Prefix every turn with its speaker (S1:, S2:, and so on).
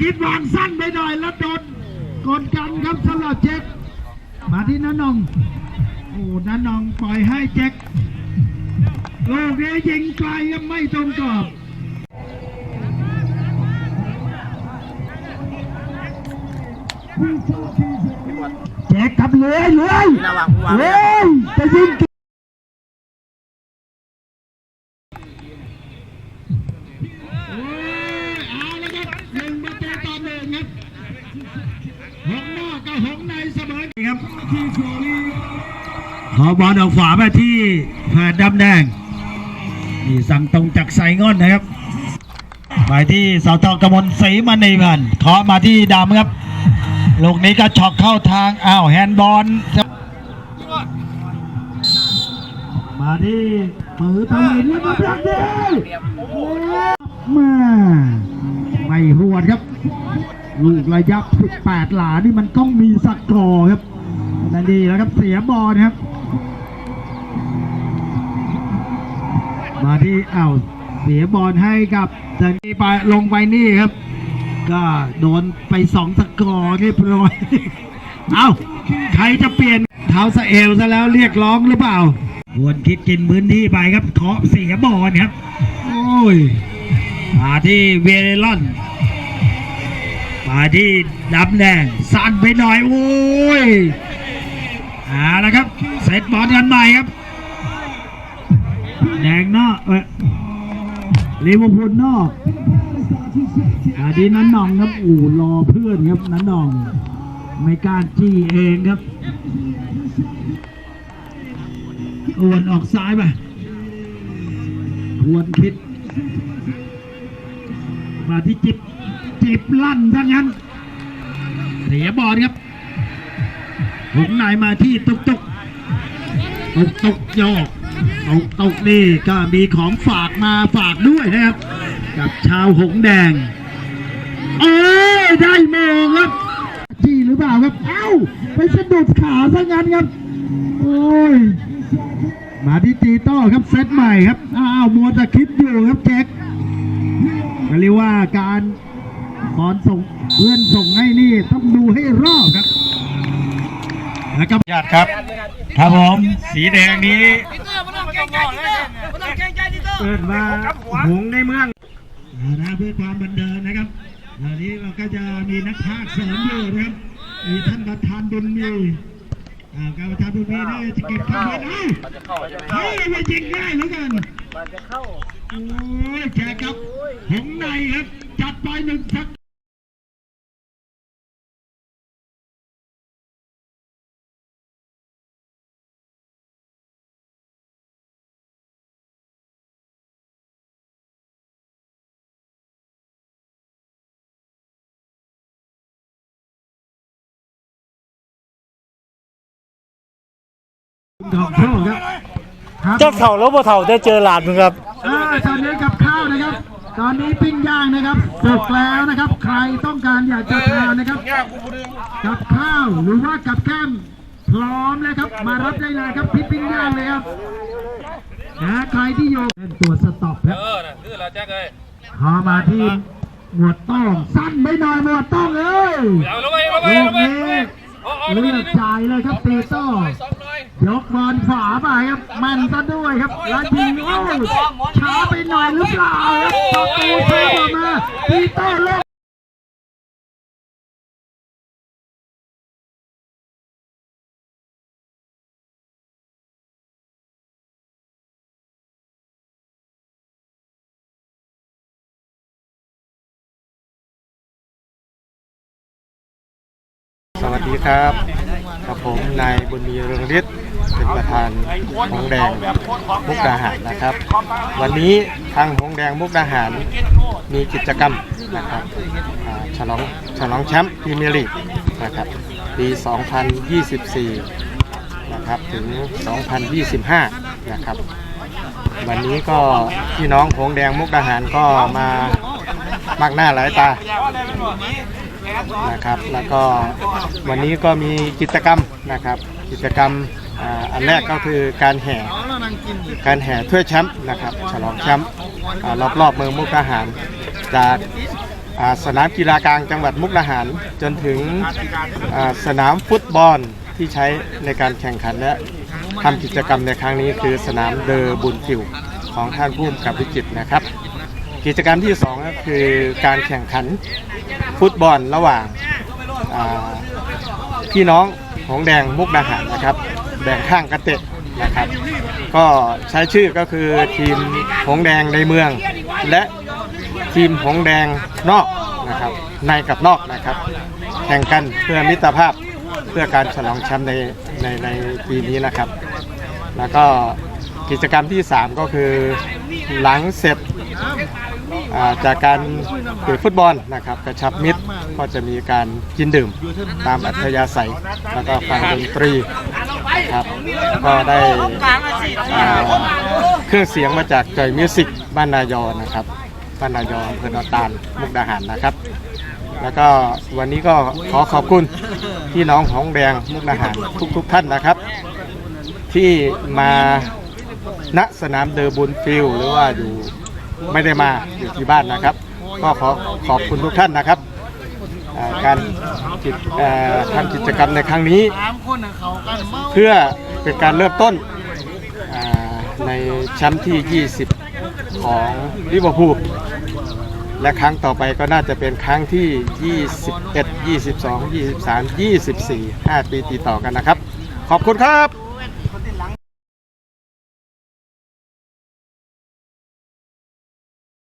S1: คิดวางสั้นไปหน่อยแล้วโดนกดกันครับสำหรับเจ็คมาที่นันนองโอ้นันนองปล่อยให้เจ็คลูกนี้ยิงไกลครับไม่ตรงกรอบแจ็คครับเลยเลยเลยจะยิง อบอลออกฝาไปที่แผ่นดำแดงนี่สั่งตรงจากไซงอนนะครับไปที่สาทองกมลศรีมณีพันธ์เคาะมาที่ดำครับลูกนี้ก็ช็อกเข้าทางอ้าวแฮนด์บอลมาที่ปือทวินแล้วมาพลังดีมาไม่หวดครับ ลูกระยะ18 หลานี่มันต้องมีสักอร์ครับนั่นดีแล้วครับเสียบอลครับ ที่อ้าวเสียบอลให้กับจากนี้ไปลงไปนี่ครับ ก็โดนไปสองสกอร์เรียบร้อยเอาใครจะเปลี่ยนเท้าสเอลซะแล้วเรียกร้องหรือเปล่าวรคิดกินพื้นที่ไปครับเคาะเสียบอลครับ โอ้ยมาที่เวเรลอนมาที่ดำแดงสั่นไปหน่อย โอ้ยเอาละครับเซตบอลกันใหม่ครับ แดงนอกเออลิเวอพูลนอกอาดีนั้นนองครับอู่รอเพื่อนครับนั้นนอง ไม่กล้ารจี้เองครับอวนออกซ้ายไปควรคิด มาที่จิบจิบลั่นทั้งนั้นเสียบอลครับหงนายมาที่ตุกตุกตุกตุกโยก ตกตกนี่ก็มีของฝากมาฝากด้วยนะครับ กับชาวหงแดง เอ้ยได้โมงครับจี้หรือเปล่าครับ เอ้า ไปสะดุดขาซะงั้นครับ โอ้ย มาที่จีโต้ครับเซตใหม่ครับ อ้าวมัวแต่คิดอยู่ครับแจ็คก็เรียกว่าการบอลส่งเพื่อนส่งให้นี่ต้องดูให้รอบครับแล้วก็ญาติครับ ครับผม สีแดงนี้ เปิดมาหงในเมืองเอานะเพื่อความบันเทิงนะครับตอนนี้เราก็จะมีนักพากย์เสริมอยู่นะครับมีท่านประธานบุญมีการประธานบุญมีนี่จะเก็บข้าวเอ้าเฮ้ยไม่จริงง่ายเหลือเกินโอ้ยแขกครับหงในครับจัดไปหนึ่งสัก ของโชคครับครับ
S2: เจ้าเถ่าแล้วบ่เถ่าได้เจอหลานมึงครับ
S1: อ่าตอนนี้กับข้าวนะครับ ตอนนี้ปิ้งย่างนะครับสุกแล้วนะครับ ใครต้องการอยากจะทานนะครับ กับข้าวหรือว่ากับแก้มพร้อมเลยครับ มารับได้เลยครับพี่ปิ้งย่างเลยครับนะใครที่อยู่เป็นตัวสต็อปครับ
S3: เออน่ะคือเราแจ็คเลย
S1: พอมาที่หมวดต้องสั้นไม่หน่อยหมวดต้องเอ้ย
S3: เอาลงไปลงไป
S1: ลู
S3: ล
S1: ก
S3: งไป
S1: นี้
S3: เอาเอา
S1: เลือกจ่ายเลยครับเปโต้
S3: สองหน่อ ย
S1: ยกบอลขวาไปครับแมันซะด้วยครับแล้วยิงโอ้ยช้าไปหน่อยหรือเปล่าครับประตูเพิ่มออกมาปีเตอร์เล่น
S2: สวัสดีครับ กับผมนายบุญมีเรืองฤทธิ์เป็นประธานหงแดงมุกดาหารนะครับ วันนี้ทางหงแดงมุกดาหารมีกิจกรรมนะครับฉลองฉลองแชมป์พรีเมียร์ลีกนะครับปี 2024 นะครับถึง 2025 นะครับ วันนี้ก็พี่น้องหงแดงมุกดาหารก็มามากหน้าหลายตา นะครับ แล้วก็วันนี้ก็มีกิจกรรมนะครับ กิจกรรมอันแรกก็คือการแห่การแห่ถ้วยแชมป์นะครับ ฉลองแชมป์อ่ารอบๆเมืองมุกดาหาร จากสนามกีฬากลางจังหวัดมุกดาหาร จนถึงสนามฟุตบอลที่ใช้ในการแข่งขันและทำกิจกรรมในครั้งนี้คือสนามเดอบุญฟิวของท่านผู้กำกับวิจิตนะครับ กิจกรรมที่สองก็คือการแข่งขัน ฟุตบอลระหว่างพี่น้องหงแดงมุกดาหารนะครับแบ่งข้างกันเตะนะครับ ก็ใช้ชื่อก็คือทีมหงแดงในเมือง และทีมหงแดงนอกนะครับในกับนอกนะครับแข่งกันเพื่อมิตรภาพเพื่อการฉลองแชมป์ในในในปีนี้นะครับ แล้วก็กิจกรรมที่ 3 ก็คือหลังเสร็จ อ่าจากการเตะฟุตบอลนะครับกระชับมิตรก็จะมีการกินดื่มตามอัธยาศัย แล้วก็ฟังดนตรีครับก็ได้อ่าเครื่องเสียงมาจากจอยมิวสิกบ้านนายอนะครับบ้านนายออำเภอนอตาลมุกดาหารนะครับ แล้วก็วันนี้ก็ขอขอบคุณพี่น้องของแดงมุกดาหารทุกๆทท่านนะครับ ที่มาณสนามเดอบุญฟิลด์หรือว่าอยู่ ไม่ได้มาอยู่ที่บ้านนะครับ ก็ขอขอบคุณทุกท่านนะครับอ่าการกิจเอ่อทำกิจกรรมในครั้งนี้ เพื่อเป็นการเริ่มต้นอ่าในแชมป์ที่ 20 ของลิเวอร์พูลและครั้งต่อไปก็น่าจะเป็นครั้งที่ 21 22 23 24 5 ปีติดต่อกันนะครับ ขอบคุณครับ